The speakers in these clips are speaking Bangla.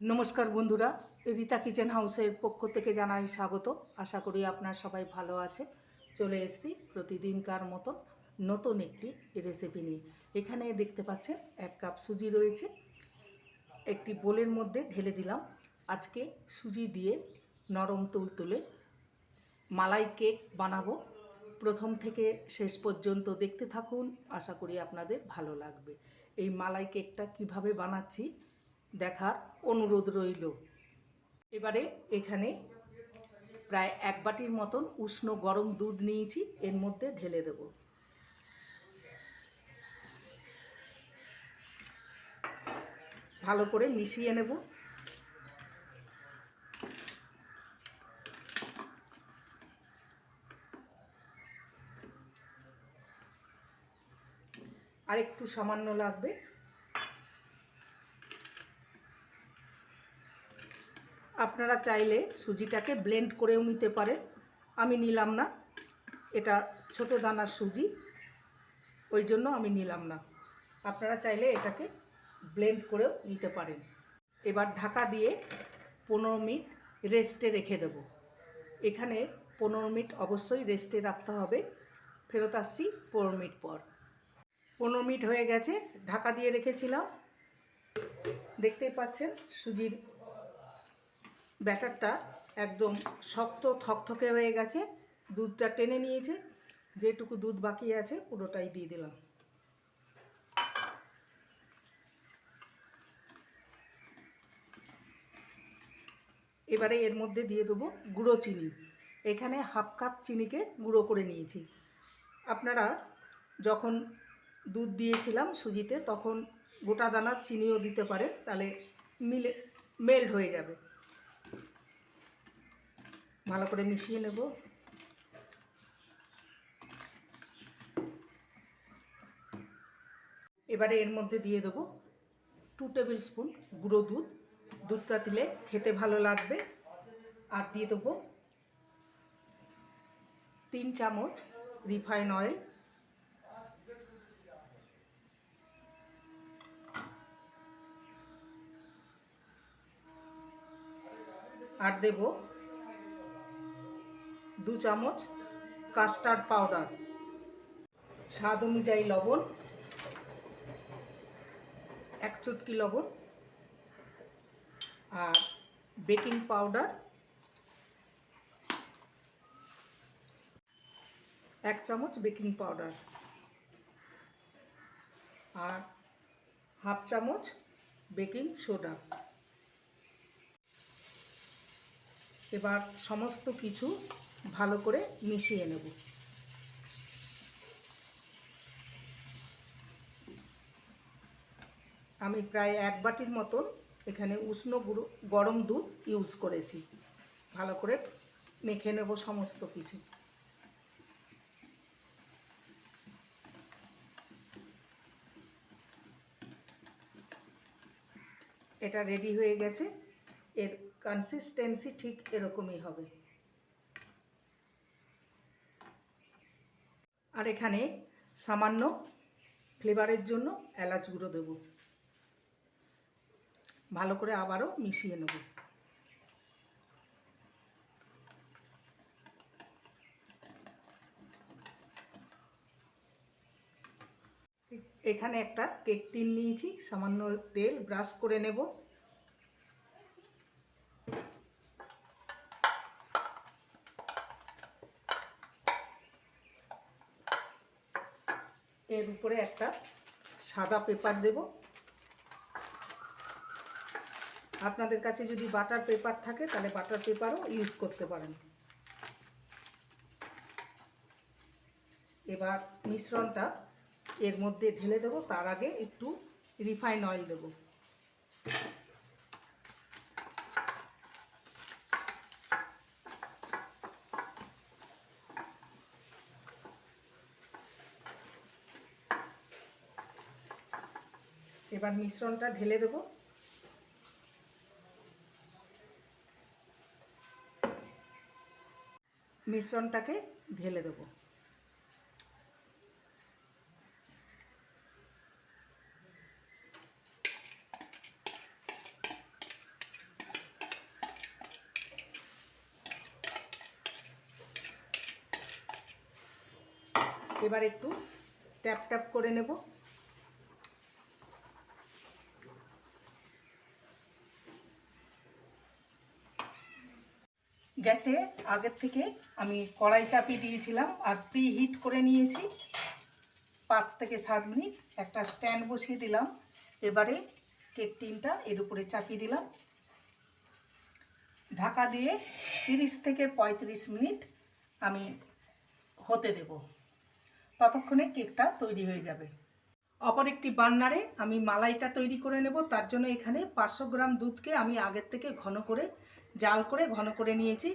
নমস্কার বন্ধুরা, রীতা কিচেন হাউসের পক্ষ থেকে জানাই স্বাগত। আশা করি আপনার সবাই ভালো আছে চলে এসেছি প্রতিদিনকার মতো নতুন একটি রেসিপি নিয়ে। এখানে দেখতে পাচ্ছেন, এক কাপ সুজি রয়েছে। একটি বোলের মধ্যে ঢেলে দিলাম। আজকে সুজি দিয়ে নরম তুল তুলে মালাই কেক বানাবো। প্রথম থেকে শেষ পর্যন্ত দেখতে থাকুন। আশা করি আপনাদের ভালো লাগবে। এই মালাই কেকটা কীভাবে বানাচ্ছি দেখার অনুরোধ রইল। এবারে এখানে প্রায় এক বাটির মতন উষ্ণ গরম দুধ নিয়েছি, এর মধ্যে ঢেলে দেব। ভালো করে মিশিয়ে নেব। আর একটু সামান্য লাগবে। আপনারা চাইলে সুজিটাকে ব্লেন্ড করেও নিতে পারেন। আমি নিলাম না। এটা ছোট দানার সুজি। ওই জন্য আমি নিলাম না। আপনারা চাইলে এটাকে ব্লেন্ড করেও নিতে পারেন। এবার ঢাকা দিয়ে পনেরো মিনিট রেস্টে রেখে দেব। এখানে পনেরো মিনিট অবশ্যই রেস্টে রাখতে হবে। ফেরত আসছি পনেরো মিনিট পর। পনেরো মিনিট হয়ে গেছে। ঢাকা দিয়ে রেখেছিলাম। দেখতেই পাচ্ছেন সুজির ব্যাটারটা একদম শক্ত, থকথকে হয়ে গেছে। দুধটা টেনে নিয়েছে। যেটুকু দুধ বাকি আছে, পুরোটাই দিয়ে দিলাম। এবারে এর মধ্যে দিয়ে দেবো গুঁড়ো চিনি। এখানে হাফ কাপ চিনিকে গুঁড়ো করে নিয়েছি। আপনারা যখন দুধ দিয়েছিলাম সুজিতে, তখন গোটা দানার চিনিও দিতে পারেন, তাহলে মিলে, মেল্ট হয়ে যাবে। ভালো করে মিশিয়ে নেব। এবারে এর মধ্যে দিয়ে দেবো টু টেবিল স্পুন গুঁড়ো দুধ। দুধটা দিলে খেতে ভালো লাগবে। আর দিয়ে দেবো তিন চামচ রিফাইন অয়েল। আর দেব দু চামচ কাস্টার্ড পাউডার। স্বাদ অনুযায়ী লবণ, এক চুটকি লবণ আর বেকিং পাউডার, এক চামচ বেকিং পাউডার আর হাফ চামচ বেকিং সোডা। এবার সমস্ত কিছু ভালো করে মিশিয়ে নেব। আমি প্রায় এক বাটির মতন এখানে উষ্ণ গরম দুধ ইউজ করেছি। ভালো করে মেখে নেব সমস্ত কিছু। এটা রেডি হয়ে গেছে। এর কনসিস্টেন্সি ঠিক এরকমই হবে। আর এখানে সামান্য ফ্লেভারের জন্য এলাচ গুঁড়ো দেব। ভালো করে আবারও মিশিয়ে নেব। এখানে একটা কেক টিন নিয়েছি, সামান্য তেল ব্রাশ করে নেব। এর উপরে একটা সাদা পেপার দেব। আপনাদের কাছে যদি বাটার পেপার থাকে, তাহলে বাটার পেপারও ইউজ করতে পারেন। এবার মিশ্রণটা এর মধ্যে ঢেলে দেব, তার আগে একটু রিফাইন অয়েল দেবো। এবার মিশ্রণটা ঢেলে দেব। মিশ্রণটাকে ঢেলে দেব। এবার একটু ট্যাপ ট্যাপ করে নেব। গ্যাসে আগের থেকে আমি কড়াই চাপিয়ে দিয়েছিলাম আর প্রি হিট করে নিয়েছি। পাঁচ থেকে সাত মিনিট একটা স্ট্যান্ড বসিয়ে দিলাম। এবারে কেক টিনটা এর উপরে চাপিয়ে দিলাম। ঢাকা দিয়ে তিরিশ থেকে পঁয়ত্রিশ মিনিট আমি হতে দেব। ততক্ষণে কেকটা তৈরি হয়ে যাবে। অপর একটি বার্নারে আমি মালাইটা তৈরি করে নেব। তার জন্য এখানে পাঁচশো গ্রাম দুধকে আমি আগের থেকে ঘন করে জাল করে, ঘন করে নিয়েছি।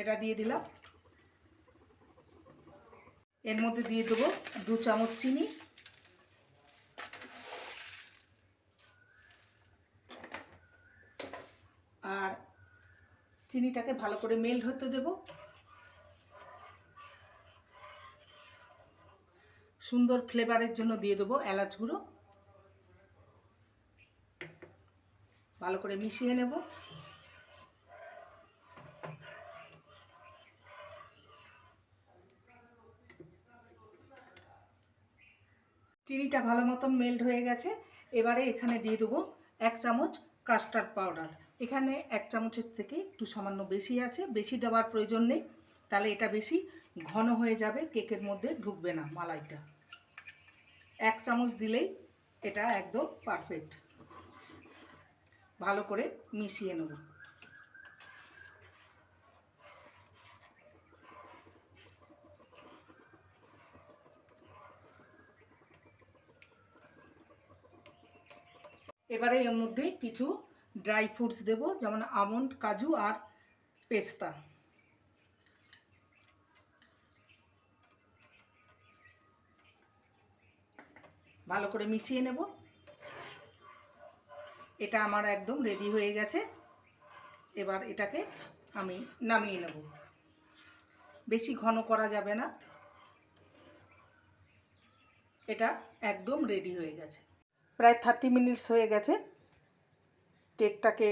এটা দিয়ে দিলাম। এর মধ্যে দিয়ে দেবো দু চামচ চিনি। আর চিনিটাকে ভালো করে মেল্ট হতে দেব। সুন্দর ফ্লেভারের জন্য দিয়ে দেবো এলাচ গুঁড়ো। ভালো করে মিশিয়ে নেব। চিনিটা ভালো মতন মেল্ট হয়ে গেছে। এবারে এখানে দিয়ে দেবো এক চামচ কাস্টার্ড পাউডার এখানে এক চামচের থেকে একটু সামান্য বেশি আছে। বেশি দেওয়ার প্রয়োজন নেই। তাহলে এটা বেশি ঘন হয়ে যাবে, কেকের মধ্যে ঢুকবে না মালাইটা। এক চামচ দিলেই এটা একদম পারফেক্ট ভালো করে মিশিয়ে নেব। এবারে এর মধ্যে কিছু ড্রাই ফ্রুটস দেব, যেমন আমন্ড, কাজু আর পেস্তা। ভালো করে মিশিয়ে নেব। এটা আমার একদম রেডি হয়ে গেছে। এবার এটাকে আমি নামিয়ে নেব। বেশি ঘন করা যাবে না। এটা একদম রেডি হয়ে গেছে। প্রায় থার্টি মিনিটস হয়ে গেছে। কেকটাকে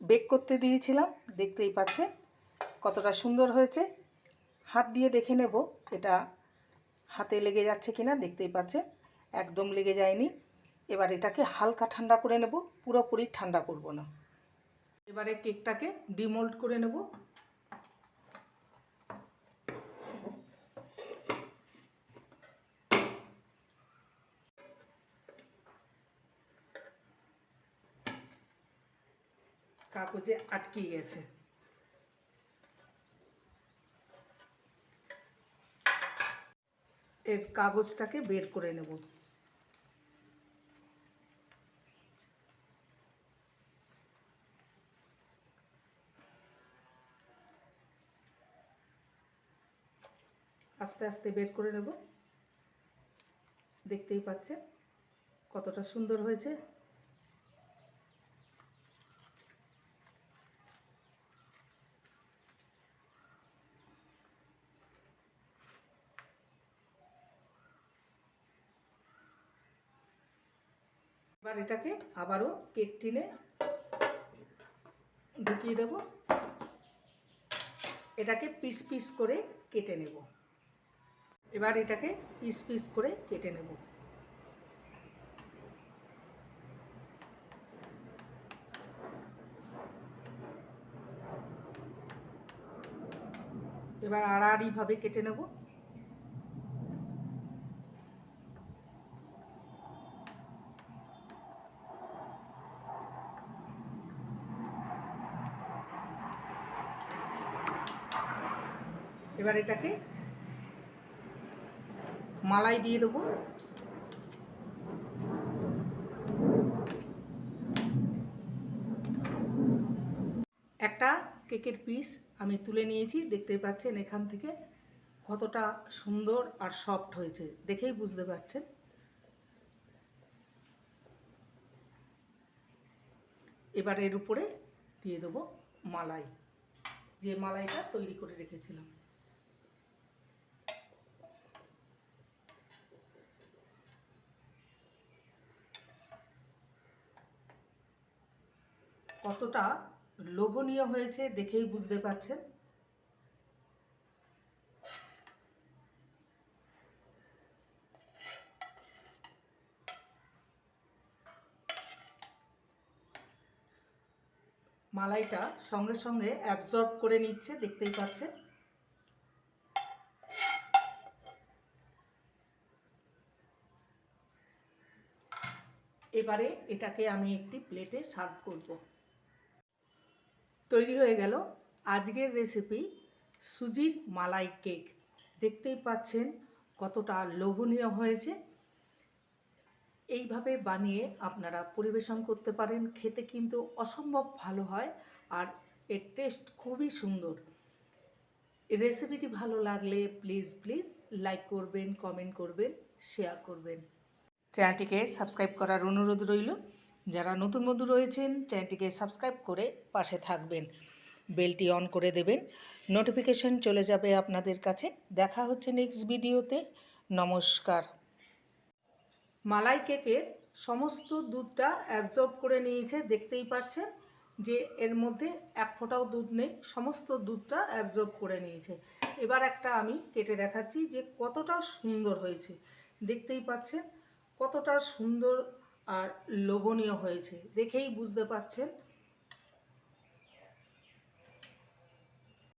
বেক করতে দিয়েছিলাম। দেখতেই পাচ্ছেন কতটা সুন্দর হয়েছে। হাত দিয়ে দেখে নেব এটা হাতে লেগে যাচ্ছে কিনা। দেখতেই পাচ্ছেন একদম লেগে যায়নি। এবার এটাকে হালকা ঠান্ডা করে নেব। পুরোপুরি ঠান্ডা করব না। এবারে কেকটাকে ডিমোল্ড করে নেব। কাগজে আটকে গেছে। এর কাগজটাকে বের করে নেব। আস্তে আস্তে বের করে নেব। দেখতেই পাচ্ছেন কতটা সুন্দর হয়েছে। এবার এটাকে আবারও কেক টিনে ঢুকিয়ে দেব। এটাকে পিস পিস করে কেটে নেব। এবার এটাকে পিস পিস করে কেটে নেব। এবার আড়াআড়িভাবে কেটে নেব। এটাকে মালাই দিয়ে দেবো। একটা কেকের পিস আমি তুলে নিয়েছি, দেখতেই পাচ্ছেন এখান থেকে কতটা সুন্দর আর সফট হয়েছে, দেখেই বুঝতে পারছেন। এবার এর উপরে দিয়ে দেবো মালাই, যে মালাইটা তৈরি করে রেখেছিলাম। কতটা লোভনীয় হয়েছে দেখেই বুঝতে পারছেন? মালাইটা সঙ্গে সঙ্গে অ্যাবজর্ব করে নিচ্ছে, দেখতেই পাচ্ছে এবারে এটাকে আমি একটি প্লেটে সার্ভ করব। তৈরি হয়ে গেল আজকের রেসিপি সুজির মালাই কেক দেখতেই পাচ্ছেন কতটা লোভনীয় হয়েছে। এইভাবে বানিয়ে আপনারা পরিবেশন করতে পারেন, খেতে কিন্তু অসম্ভব ভালো হয় আর এর টেস্ট খুবই সুন্দর। রেসিপিটি ভালো লাগলে প্লিজ প্লিজ লাইক করবেন কমেন্ট করবেন শেয়ার করবেন। চ্যানেলটিকে সাবস্ক্রাইব করার অনুরোধ রইল। যারা নতুন বন্ধু রয়েছেন, চ্যানেলটিকে সাবস্ক্রাইব করে পাশে থাকবেন। বেলটি অন করে দেবেন। নোটিফিকেশন চলে যাবে আপনাদের কাছে। দেখা হচ্ছে নেক্সট ভিডিওতে। নমস্কার। মালাই কেকের সমস্ত দুধটা অ্যাবজর্ব করে নিয়েছে। দেখতেই পাচ্ছেন যে এর মধ্যে এক ফোঁটাও দুধ নেই। সমস্ত দুধটা অ্যাবজর্ব করে নিয়েছে। এবার একটা আমি কেটে দেখাচ্ছি যে কতটা সুন্দর হয়েছে। দেখতেই পাচ্ছেন কতটা সুন্দর আর লোভনীয় হয়েছে। দেখেই বুঝতে পাচ্ছেন